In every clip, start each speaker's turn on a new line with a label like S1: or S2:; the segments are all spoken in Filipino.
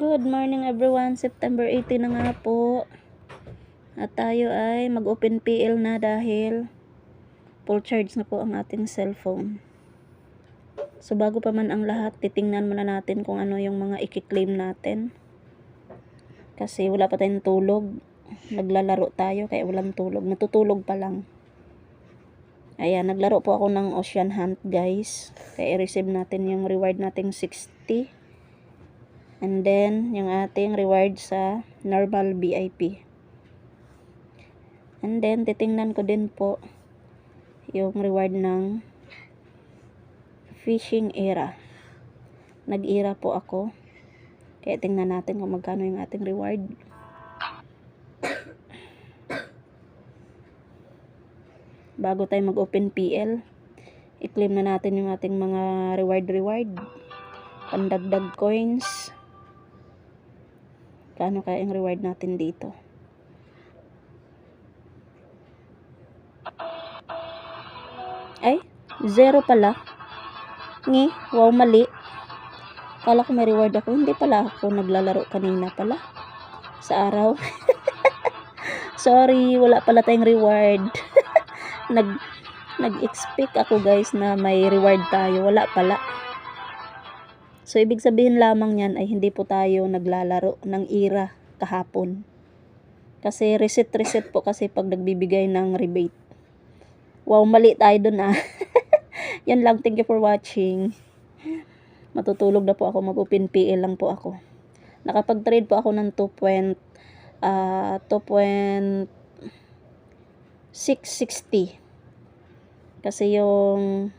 S1: Good morning everyone. September 18 na nga po. At tayo ay mag-open PL na dahil full charge na po ang ating cellphone. So bago pa man ang lahat, titingnan muna natin kung ano yung mga i-claim natin. Kasi wala pa tayong tulog. Naglalaro tayo kaya walang tulog. Natutulog pa lang. Ayan, naglaro po ako ng Ocean Hunt guys. Kaya i-receive natin yung reward nating 60. And then, yung ating reward sa normal VIP. And then, titingnan ko din po yung reward ng fishing era. Nag-era po ako. Kaya tingnan natin kung magkano yung ating reward. Bago tayo mag-open PL, i-claim na natin yung ating mga reward-reward. Pandagdag coins. Kano kaya yung reward natin dito? Ay, zero pala. Ngi, wow mali. Kala ko may reward ako. Hindi pala ako naglalaro kanina pala. Sa araw. Sorry, wala pala tayong reward. Nag nag-expect ako guys na may reward tayo. Wala pala. So, ibig sabihin lamang yan ay hindi po tayo naglalaro ng ira kahapon. Kasi reset-reset po kasi pag nagbibigay ng rebate. Wow, mali tayo dun ah. yan lang. Thank you for watching. Matutulog na po ako. Mag-open PL lang po ako. Nakapag-trade po ako ng 2. Uh, 2.660. Kasi yung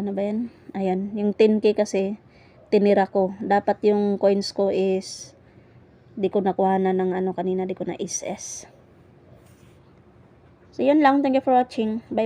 S1: ano ba yan? Ayan, yung 10k kasi tinira ko. Dapat yung coins ko is di ko nakuha na ng ano kanina, di ko na SS. So, yun lang. Thank you for watching. Bye.